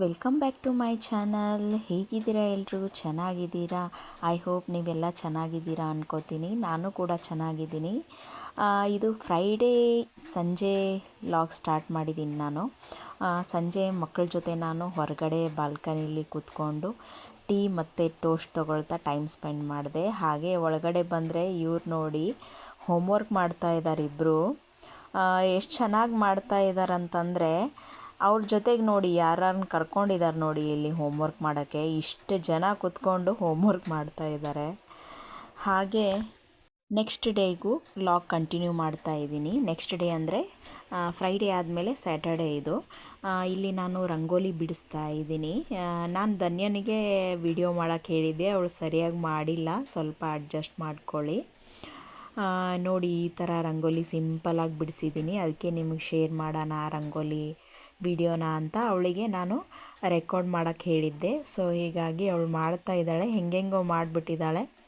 Welcome back to my channel. ಹೇಗಿದ್ದೀರಾ ಎಲ್ಲರೂ ಚೆನ್ನಾಗಿದ್ದೀರಾ? ಐ ಹೋಪ್ ನೀವೆಲ್ಲ ಚೆನ್ನಾಗಿದ್ದೀರಾ ಅನ್ಕೋತೀನಿ. ನಾನು ಕೂಡ ಚೆನ್ನಾಗಿದ್ದೀನಿ. ಇದು ಫ್ರೈಡೇ ಸಂಜೆ ಲಾಗ್ ಸ್ಟಾರ್ಟ್ ಮಾಡಿದ್ದೀನಿ ನಾನು. ಸಂಜೆ ಮಕ್ಕಳ ಜೊತೆ ನಾನು ಹೊರಗಡೆ ಬಾಲ್ಕನಿಲಿ ಕೂತ್ಕೊಂಡು ಟೀ ಮತ್ತು ಟೋಸ್ಟ್ ತೊಗೊಳ್ತಾ ಟೈಮ್ ಸ್ಪೆಂಡ್ ಮಾಡಿದೆ. ಹಾಗೆ ಒಳಗಡೆ ಬಂದರೆ ಇವ್ರು ನೋಡಿ ಹೋಮ್ವರ್ಕ್ ಮಾಡ್ತಾ ಇದ್ದಾರೆ ಇಬ್ಬರು ಎಷ್ಟು ಚೆನ್ನಾಗಿ ಮಾಡ್ತಾ ಇದ್ದಾರೆ ಅಂತಂದರೆ ಅವ್ರ ಜೊತೆಗೆ ನೋಡಿ ಯಾರನ್ನು ಕರ್ಕೊಂಡಿದ್ದಾರೆ ನೋಡಿ ಇಲ್ಲಿ ಹೋಮ್ವರ್ಕ್ ಮಾಡೋಕ್ಕೆ. ಇಷ್ಟು ಜನ ಕೂತ್ಕೊಂಡು ಹೋಮ್ವರ್ಕ್ ಮಾಡ್ತಾ ಇದ್ದಾರೆ ಹಾಗೆ ನೆಕ್ಸ್ಟ್ ಡೇಗೂ ಲಾಕ್ ಕಂಟಿನ್ಯೂ ಮಾಡ್ತಾ ಇದ್ದೀನಿ. ನೆಕ್ಸ್ಟ್ ಡೇ ಅಂದರೆ ಫ್ರೈಡೇ ಆದಮೇಲೆ ಸ್ಯಾಟರ್ಡೇ ಇದು. ಇಲ್ಲಿ ನಾನು ರಂಗೋಲಿ ಬಿಡಿಸ್ತಾ ಇದ್ದೀನಿ. ನಾನು ಧನ್ಯನಿಗೆ ವಿಡಿಯೋ ಮಾಡೋಕ್ಕೆ ಹೇಳಿದ್ದೆ. ಅವಳು ಸರಿಯಾಗಿ ಮಾಡಿಲ್ಲ. ಸ್ವಲ್ಪ ಅಡ್ಜಸ್ಟ್ ಮಾಡ್ಕೊಳ್ಳಿ. ನೋಡಿ ಈ ಥರ ರಂಗೋಲಿ ಸಿಂಪಲಾಗಿ ಬಿಡಿಸಿದ್ದೀನಿ. ಅದಕ್ಕೆ ನಿಮಗೆ ಶೇರ್ ಮಾಡೋಣ ರಂಗೋಲಿ. ವಿಡಿಯೋನ ಅಂತ ಅವಳಿಗೆ ನಾನು ರೆಕಾರ್ಡ್ ಮಾಡೋಕ್ಕೆ ಹೇಳಿದ್ದೆ. ಸೊ ಹೀಗಾಗಿ ಅವಳು ಮಾಡ್ತಾ ಇದ್ದಾಳೆ. ಹೆಂಗೆಂಗೋ ಮಾಡಿಬಿಟ್ಟಿದ್ದಾಳೆ.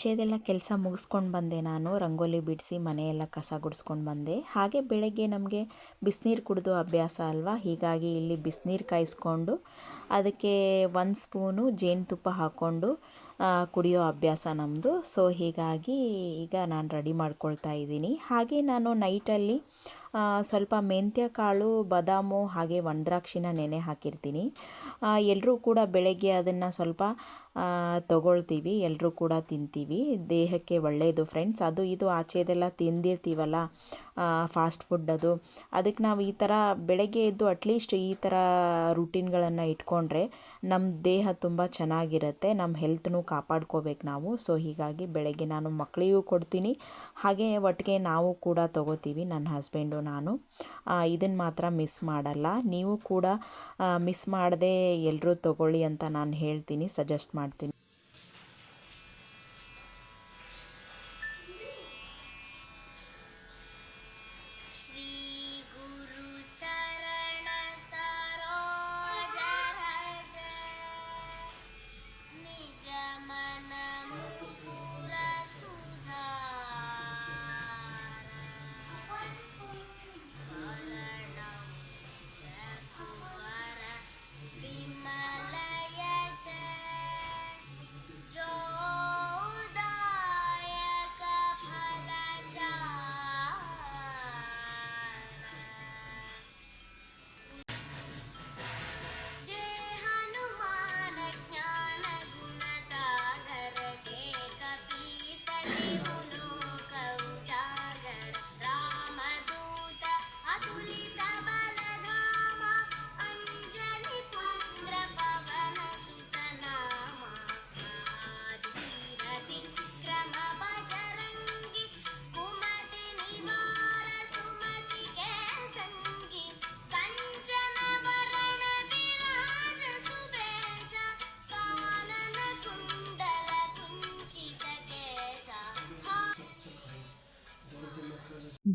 ಆಚೆದೆಲ್ಲ ಕೆಲಸ ಮುಗಿಸ್ಕೊಂಡು ಬಂದೆ ನಾನು. ರಂಗೋಲಿ ಬಿಡಿಸಿ ಮನೆಯೆಲ್ಲ ಕಸ ಗುಡಿಸ್ಕೊಂಡು ಬಂದೆ. ಹಾಗೆ ಬೆಳಗ್ಗೆ ನಮಗೆ ಬಿಸಿನೀರು ಕುಡಿದು ಅಭ್ಯಾಸ ಅಲ್ವಾ? ಹೀಗಾಗಿ ಇಲ್ಲಿ ಬಿಸಿನೀರು ಕಾಯಿಸ್ಕೊಂಡು ಅದಕ್ಕೆ ಒಂದು ಸ್ಪೂನು ಜೇನುತುಪ್ಪ ಹಾಕ್ಕೊಂಡು ಕುಡಿಯೋ ಅಭ್ಯಾಸ ನಮ್ಮದು ಸೊ ಹೀಗಾಗಿ ಈಗ ನಾನು ರೆಡಿ ಮಾಡ್ಕೊಳ್ತಾ ಇದ್ದೀನಿ. ಹಾಗೆ ನಾನು ನೈಟಲ್ಲಿ ಸ್ವಲ್ಪ ಮೆಂತ್ಯ, ಕಾಳು, ಬಾದಾಮು ಹಾಗೆ ಒಣದ್ರಾಕ್ಷಿನ ನೆನೆ ಹಾಕಿರ್ತೀನಿ. ಎಲ್ಲರೂ ಕೂಡ ಬೆಳಗ್ಗೆ ಅದನ್ನು ಸ್ವಲ್ಪ ತಗೊಳ್ತೀವಿ. ಎಲ್ಲರೂ ಕೂಡ ತಿಂತೀವಿ. ದೇಹಕ್ಕೆ ಒಳ್ಳೆಯದು ಫ್ರೆಂಡ್ಸ್. ಅದು ಇದು ಆಚೆದೆಲ್ಲ ತಿಂದಿರ್ತೀವಲ್ಲ ಫಾಸ್ಟ್ ಫುಡ್ ಅದು. ಅದಕ್ಕೆ ನಾವು ಈ ಥರ ಬೆಳಗ್ಗೆ ಎದ್ದು ಅಟ್ಲೀಸ್ಟ್ ಈ ಥರ ರೂಟೀನ್ಗಳನ್ನು ಇಟ್ಕೊಂಡ್ರೆ ನಮ್ಮ ದೇಹ ತುಂಬ ಚೆನ್ನಾಗಿರುತ್ತೆ. ನಮ್ಮ ಹೆಲ್ತ್ನೂ ಕಾಪಾಡ್ಕೋಬೇಕು ನಾವು. ಸೊ ಹೀಗಾಗಿ ಬೆಳಗ್ಗೆ ನಾನು ಮಕ್ಕಳಿಗೂ ಕೊಡ್ತೀನಿ. ಹಾಗೆ ಒಟ್ಟಿಗೆ ನಾವು ಕೂಡ ತಗೋತೀವಿ. ನನ್ನ ಹಸ್ಬೆಂಡು ನಾನು. ಇದನ್ನು ಮಾತ್ರ ಮಿಸ್ ಮಾಡಲ್ಲ. ನೀವು ಕೂಡ ಮಿಸ್ ಮಾಡದೆ ಎಲ್ಲರೂ ತಗೊಳ್ಳಿ ಅಂತ ನಾನು ಹೇಳ್ತೀನಿ, ಸಜೆಸ್ಟ್ ಮಾಡ್ತೀನಿ.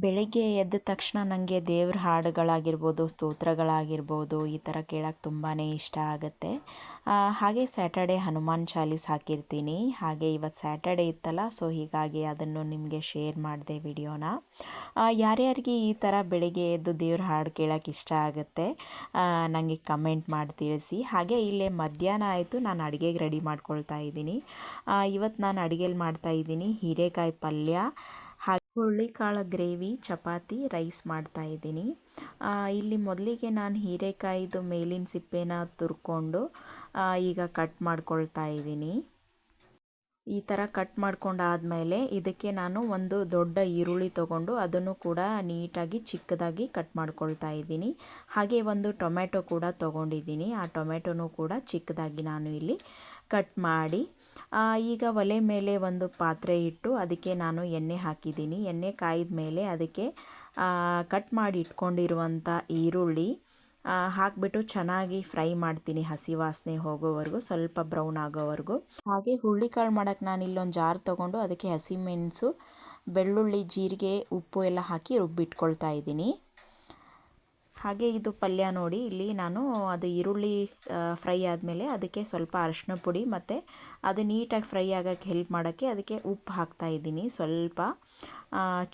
ಬೆಳಿಗ್ಗೆ ಎದ್ದ ತಕ್ಷಣ ನನಗೆ ದೇವ್ರ ಹಾಡುಗಳಾಗಿರ್ಬೋದು, ಸ್ತೋತ್ರಗಳಾಗಿರ್ಬೋದು ಈ ಥರ ಕೇಳೋಕ್ಕೆ ತುಂಬಾ ಇಷ್ಟ ಆಗುತ್ತೆ. ಹಾಗೆ ಸ್ಯಾಟರ್ಡೆ ಹನುಮಾನ್ ಚಾಲೀಸ್ ಹಾಕಿರ್ತೀನಿ. ಹಾಗೆ ಇವತ್ತು ಸ್ಯಾಟರ್ಡೆ ಇತ್ತಲ್ಲ, ಸೊ ಹೀಗಾಗಿ ಅದನ್ನು ನಿಮಗೆ ಶೇರ್ ಮಾಡಿದೆ ವಿಡಿಯೋನ. ಯಾರ್ಯಾರಿಗೆ ಈ ಥರ ಬೆಳಗ್ಗೆ ಎದ್ದು ದೇವ್ರ ಹಾಡು ಕೇಳೋಕ್ಕೆ ಇಷ್ಟ ಆಗುತ್ತೆ ನನಗೆ ಕಮೆಂಟ್ ಮಾಡಿ ತಿಳಿಸಿ. ಹಾಗೆ ಇಲ್ಲೇ ಮಧ್ಯಾಹ್ನ ಆಯಿತು, ನಾನು ಅಡುಗೆಗೆ ರೆಡಿ ಮಾಡ್ಕೊಳ್ತಾ ಇದ್ದೀನಿ. ಇವತ್ತು ನಾನು ಅಡುಗೆಲಿ ಮಾಡ್ತಾ ಇದ್ದೀನಿ ಹೀರೆಕಾಯಿ ಪಲ್ಯ ಹುರುಳಿಕಾಳು ಗ್ರೇವಿ, ಚಪಾತಿ, ರೈಸ್ ಮಾಡ್ತಾಯಿದ್ದೀನಿ ಇಲ್ಲಿ ಮೊದಲಿಗೆ ನಾನು ಹೀರೆಕಾಯಿದು ಮೇಲಿನ ಸಿಪ್ಪೆನ ತುರ್ಕೊಂಡು ಈಗ ಕಟ್ ಮಾಡ್ಕೊಳ್ತಾ ಇದ್ದೀನಿ. ಈ ಥರ ಕಟ್ ಮಾಡ್ಕೊಂಡಾದಮೇಲೆ ಇದಕ್ಕೆ ನಾನು ಒಂದು ದೊಡ್ಡ ಈರುಳ್ಳಿ ತಗೊಂಡು ಅದನ್ನು ಕೂಡ ನೀಟಾಗಿ ಚಿಕ್ಕದಾಗಿ ಕಟ್ ಮಾಡ್ಕೊಳ್ತಾ ಇದ್ದೀನಿ. ಹಾಗೆ ಒಂದು ಟೊಮೆಟೊ ಕೂಡ ತೊಗೊಂಡಿದ್ದೀನಿ. ಆ ಟೊಮೆಟೊನೂ ಕೂಡ ಚಿಕ್ಕದಾಗಿ ನಾನು ಇಲ್ಲಿ ಕಟ್ ಮಾಡಿ ಈಗ ಒಲೆ ಮೇಲೆ ಒಂದು ಪಾತ್ರೆ ಇಟ್ಟು ಅದಕ್ಕೆ ನಾನು ಎಣ್ಣೆ ಹಾಕಿದ್ದೀನಿ. ಎಣ್ಣೆ ಕಾಯಿದ ಮೇಲೆ ಅದಕ್ಕೆ ಕಟ್ ಮಾಡಿ ಇಟ್ಕೊಂಡಿರುವಂಥ ಈರುಳ್ಳಿ ಹಾಕ್ಬಿಟ್ಟು ಚೆನ್ನಾಗಿ ಫ್ರೈ ಮಾಡ್ತೀನಿ ಹಸಿ ವಾಸನೆ ಹೋಗೋವರೆಗೂ, ಸ್ವಲ್ಪ ಬ್ರೌನ್ ಆಗೋವರೆಗೂ. ಹಾಗೆ ಹುರುಳಿಕಾಳು ಮಾಡೋಕ್ಕೆ ನಾನು ಇಲ್ಲೊಂದು ಜಾರ್ ತೊಗೊಂಡು ಅದಕ್ಕೆ ಹಸಿಮೆಣಸು ಬೆಳ್ಳುಳ್ಳಿ, ಜೀರಿಗೆ, ಉಪ್ಪು ಎಲ್ಲ ಹಾಕಿ ರುಬ್ಬಿಟ್ಕೊಳ್ತಾ ಇದ್ದೀನಿ. ಹಾಗೆ ಇದು ಪಲ್ಯ ನೋಡಿ, ಇಲ್ಲಿ ನಾನು ಅದು ಈರುಳ್ಳಿ ಫ್ರೈ ಆದಮೇಲೆ ಅದಕ್ಕೆ ಸ್ವಲ್ಪ ಅರಶಿನ ಪುಡಿ ಮತ್ತು ಅದು ನೀಟಾಗಿ ಫ್ರೈ ಆಗೋಕ್ಕೆ ಹೆಲ್ಪ್ ಮಾಡೋಕ್ಕೆ ಅದಕ್ಕೆ ಉಪ್ಪು ಹಾಕ್ತಾ ಇದ್ದೀನಿ. ಸ್ವಲ್ಪ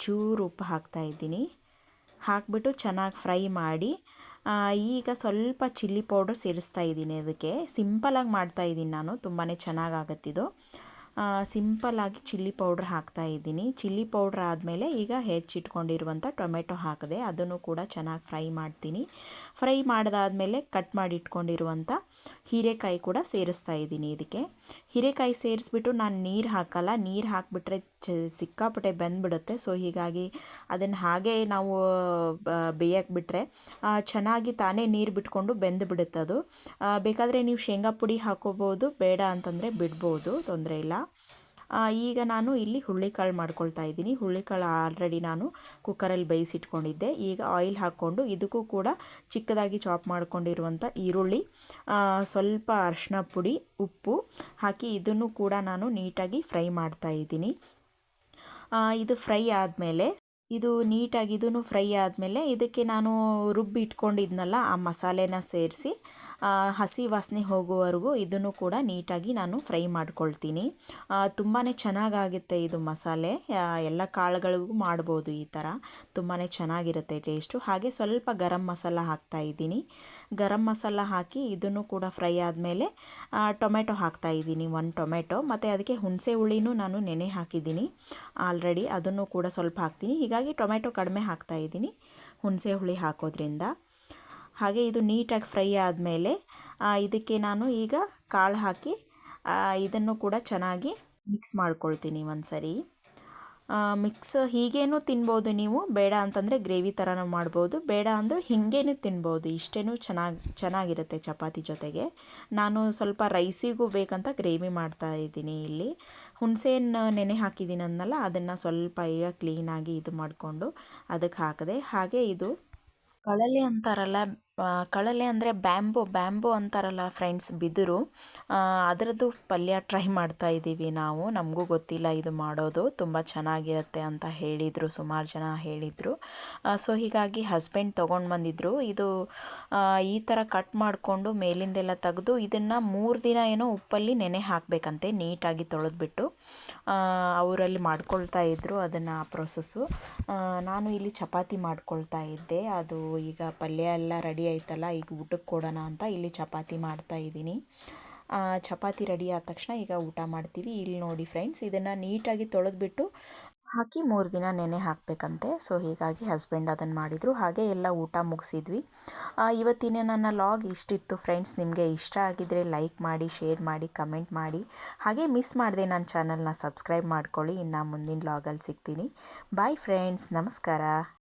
ಚೂರು ಉಪ್ಪು ಹಾಕ್ತಾ ಇದ್ದೀನಿ. ಹಾಕ್ಬಿಟ್ಟು ಚೆನ್ನಾಗಿ ಫ್ರೈ ಮಾಡಿ ಈಗ ಸ್ವಲ್ಪ ಚಿಲ್ಲಿ ಪೌಡ್ರ್ ಸೇರಿಸ್ತಾ ಇದ್ದೀನಿ ಅದಕ್ಕೆ. ಸಿಂಪಲಾಗಿ ಮಾಡ್ತಾ ಇದ್ದೀನಿ ನಾನು ತುಂಬಾ ಚೆನ್ನಾಗಾಗತ್ತಿದು. ಸಿಂಪಲಾಗಿ ಚಿಲ್ಲಿ ಪೌಡ್ರ್ ಹಾಕ್ತಾ ಇದ್ದೀನಿ. ಚಿಲ್ಲಿ ಪೌಡ್ರ್ ಆದಮೇಲೆ ಈಗ ಹೆಚ್ಚಿಟ್ಕೊಂಡಿರುವಂಥ ಟೊಮೆಟೊ ಹಾಕಿದೆ, ಅದನ್ನು ಕೂಡ ಚೆನ್ನಾಗಿ ಫ್ರೈ ಮಾಡ್ತೀನಿ. ಫ್ರೈ ಮಾಡಿದಾದ್ಮೇಲೆ ಕಟ್ ಮಾಡಿ ಇಟ್ಕೊಂಡಿರುವಂಥ ಹೀರೆಕಾಯಿ ಕೂಡ ಸೇರಿಸ್ತಾ ಇದ್ದೀನಿ ಇದಕ್ಕೆ. ಹೀರೆಕಾಯಿ ಸೇರಿಸ್ಬಿಟ್ಟು ನಾನು ನೀರು ಹಾಕಲ್ಲ ನೀರು ಹಾಕಿಬಿಟ್ರೆ ಚ ಸಿಕ್ಕಾಪಟ್ಟೆ ಬೆಂದ್ಬಿಡುತ್ತೆ. ಸೊ ಹೀಗಾಗಿ ಅದನ್ನು ಹಾಗೆ ನಾವು ಬೇಯಕ್ಕೆ ಬಿಟ್ಟರೆ ಚೆನ್ನಾಗಿ ತಾನೇ ನೀರು ಬಿಟ್ಕೊಂಡು ಬೆಂದು ಬಿಡುತ್ತೆ ಅದು. ಆ, ಬೇಕಾದರೆ ನೀವು ಶೇಂಗಾ ಪುಡಿ ಹಾಕೋಬೋದು ಬೇಡ ಅಂತಂದರೆ ಬಿಡ್ಬೋದು ತೊಂದರೆ ಇಲ್ಲ. ಈಗ ನಾನು ಇಲ್ಲಿ ಹುರುಳಿಕಾಳು ಮಾಡ್ಕೊಳ್ತಾ ಇದ್ದೀನಿ. ಹುರುಳಿಕಾಳು ಆಲ್ರೆಡಿ ನಾನು ಕುಕ್ಕರಲ್ಲಿ ಬೇಯಿಸಿಟ್ಕೊಂಡಿದ್ದೆ. ಈಗ ಆಯಿಲ್ ಹಾಕ್ಕೊಂಡು ಇದಕ್ಕೂ ಕೂಡ ಚಿಕ್ಕದಾಗಿ ಚಾಪ್ ಮಾಡ್ಕೊಂಡಿರುವಂಥ ಈರುಳ್ಳಿ ಸ್ವಲ್ಪ ಅರಿಶಿನ ಪುಡಿ, ಉಪ್ಪು ಹಾಕಿ ಇದನ್ನು ಕೂಡ ನಾನು ನೀಟಾಗಿ ಫ್ರೈ ಮಾಡ್ತಾ ಇದ್ದೀನಿ. ಇದು ಫ್ರೈ ಆದಮೇಲೆ, ಇದು ನೀಟಾಗಿ ಇದೂ ಫ್ರೈ ಆದಮೇಲೆ ಇದಕ್ಕೆ ನಾನು ರುಬ್ಬಿ ಇಟ್ಕೊಂಡಿದ್ನಲ್ಲ ಆ ಮಸಾಲೆನ ಸೇರಿಸಿ ಹಸಿ ವಾಸನೆ ಹೋಗುವವರೆಗೂ ಇದನ್ನು ಕೂಡ ನೀಟಾಗಿ ನಾನು ಫ್ರೈ ಮಾಡ್ಕೊಳ್ತೀನಿ. ತುಂಬಾ ಚೆನ್ನಾಗಾಗುತ್ತೆ ಇದು ಮಸಾಲೆ. ಎಲ್ಲ ಕಾಳುಗಳಿಗೂ ಮಾಡ್ಬೋದು ಈ ಥರ. ತುಂಬಾ ಚೆನ್ನಾಗಿರುತ್ತೆ ಟೇಸ್ಟು. ಹಾಗೆ ಸ್ವಲ್ಪ ಗರಂ ಮಸಾಲ ಹಾಕ್ತಾ ಇದ್ದೀನಿ. ಗರಂ ಮಸಾಲ ಹಾಕಿ ಇದನ್ನು ಕೂಡ ಫ್ರೈ ಆದಮೇಲೆ ಟೊಮೆಟೊ ಹಾಕ್ತಾ ಇದ್ದೀನಿ ಒಂದು ಟೊಮೆಟೊ. ಮತ್ತು ಅದಕ್ಕೆ ಹುಣಸೆ ಹುಳಿನೂ ನಾನು ನೆನೆ ಹಾಕಿದ್ದೀನಿ. ಆಲ್ರೆಡಿ ಅದನ್ನು ಕೂಡ ಸ್ವಲ್ಪ ಹಾಕ್ತೀನಿ. ಹೀಗಾಗಿ ಟೊಮೆಟೊ ಕಡಿಮೆ ಹಾಕ್ತಾ ಇದ್ದೀನಿ, ಹುಣಸೆ ಹುಳಿ ಹಾಕೋದ್ರಿಂದ. ಹಾಗೆ ಇದು ನೀಟಾಗಿ ಫ್ರೈ ಆದಮೇಲೆ ಇದಕ್ಕೆ ನಾನು ಈಗ ಕಾಳು ಹಾಕಿ ಇದನ್ನು ಕೂಡ ಚೆನ್ನಾಗಿ ಮಿಕ್ಸ್ ಮಾಡ್ಕೊಳ್ತೀನಿ ಒಂದು ಸರಿ ಮಿಕ್ಸ್ ಹೀಗೇನೂ ತಿನ್ಬೋದು ನೀವು, ಬೇಡ ಅಂತಂದರೆ ಗ್ರೇವಿ ಥರನೂ ಮಾಡ್ಬೋದು, ಬೇಡ ಅಂದರೆ ಹೀಗೇನು ತಿನ್ಬೋದು, ಇಷ್ಟೇನೂ ಚೆನ್ನಾಗಿ, ಚೆನ್ನಾಗಿರುತ್ತೆ ಚಪಾತಿ ಜೊತೆಗೆ. ನಾನು ಸ್ವಲ್ಪ ರೈಸಿಗೂ ಬೇಕಂತ ಗ್ರೇವಿ ಮಾಡ್ತಾ ಇದ್ದೀನಿ ಇಲ್ಲಿ. ಹುಣಸೆಹಣ್ಣು ನೆನೆ ಹಾಕಿದ್ದೀನಿ ಅಂದಲ್ಲ ಅದನ್ನು ಸ್ವಲ್ಪ ಈಗ ಕ್ಲೀನಾಗಿ ಇದು ಮಾಡಿಕೊಂಡು ಅದಕ್ಕೆ ಹಾಕಿದೆ, ಹಾಗೆ ಇದು ಕಳಲೆ ಅಂತಾರಲ್ಲ ಕಳಲೆ ಅಂದರೆ ಬ್ಯಾಂಬೋ ಬ್ಯಾಂಬೋ ಅಂತಾರಲ್ಲ ಫ್ರೆಂಡ್ಸ್ ಬಿದಿರು. ಅದರದ್ದು ಪಲ್ಯ ಟ್ರೈ ಮಾಡ್ತಾ ಇದ್ದೀವಿ ನಾವು. ನಮಗೂ ಗೊತ್ತಿಲ್ಲ ಇದು ಮಾಡೋದು. ತುಂಬ ಚೆನ್ನಾಗಿರುತ್ತೆ ಅಂತ ಹೇಳಿದರು, ಸುಮಾರು ಜನ ಹೇಳಿದರು. ಸೊ ಹೀಗಾಗಿ ಹಸ್ಬೆಂಡ್ ತೊಗೊಂಡು ಬಂದಿದ್ದರು ಇದು ಈ ಥರ ಕಟ್ ಮಾಡಿಕೊಂಡು ಮೇಲಿಂದೆಲ್ಲ ತೆಗೆದು ಇದನ್ನು ಮೂರು ದಿನ ಏನೋ ಉಪ್ಪಲ್ಲಿ ನೆನೆ ಹಾಕಬೇಕಂತೆ, ನೀಟಾಗಿ ತೊಳೆದ್ಬಿಟ್ಟು. ಅವರಲ್ಲಿ ಮಾಡ್ಕೊಳ್ತಾ ಇದ್ದರು ಅದನ್ನು ಪ್ರೊಸೆಸ್ಸು ನಾನು ಇಲ್ಲಿ ಚಪಾತಿ ಮಾಡ್ಕೊಳ್ತಾ ಇದ್ದೆ. ಅದು ಈಗ ಪಲ್ಯ ಎಲ್ಲ ರೆಡಿ ಆಯ್ತಲ್ಲ, ಈಗ ಊಟಕ್ಕೆ ಕೊಡೋಣ ಅಂತ ಇಲ್ಲಿ ಚಪಾತಿ ಮಾಡ್ತಾ ಇದ್ದೀನಿ. ಚಪಾತಿ ರೆಡಿ ಆದ ತಕ್ಷಣ ಈಗ ಊಟ ಮಾಡ್ತೀವಿ. ಇಲ್ಲಿ ನೋಡಿ ಫ್ರೆಂಡ್ಸ್ ಇದನ್ನು ನೀಟಾಗಿ ತೊಳೆದ್ಬಿಟ್ಟು ಹಾಕಿ ಮೂರು ದಿನ ನೆನೆ ಹಾಕಬೇಕಂತೆ. ಸೊ ಹೀಗಾಗಿ ಹಸ್ಬೆಂಡ್ ಅದನ್ನು ಮಾಡಿದರು. ಹಾಗೆ ಎಲ್ಲ ಊಟ ಮುಗಿಸಿದ್ವಿ. ಇವತ್ತಿನ ನನ್ನ ಲಾಗ್ ಇಷ್ಟಿತ್ತು ಫ್ರೆಂಡ್ಸ್ ನಿಮಗೆ ಇಷ್ಟ ಆಗಿದ್ದರೆ ಲೈಕ್ ಮಾಡಿ ಶೇರ್ ಮಾಡಿ ಕಮೆಂಟ್ ಮಾಡಿ. ಹಾಗೆ ಮಿಸ್ ಮಾಡಿದೆ ನನ್ನ ಚಾನಲ್ನ ಸಬ್ಸ್ಕ್ರೈಬ್ ಮಾಡ್ಕೊಳ್ಳಿ. ಇನ್ನು ಮುಂದಿನ ಲಾಗಲ್ಲಿ ಸಿಗ್ತೀನಿ. ಬಾಯ್ ಫ್ರೆಂಡ್ಸ್ ನಮಸ್ಕಾರ.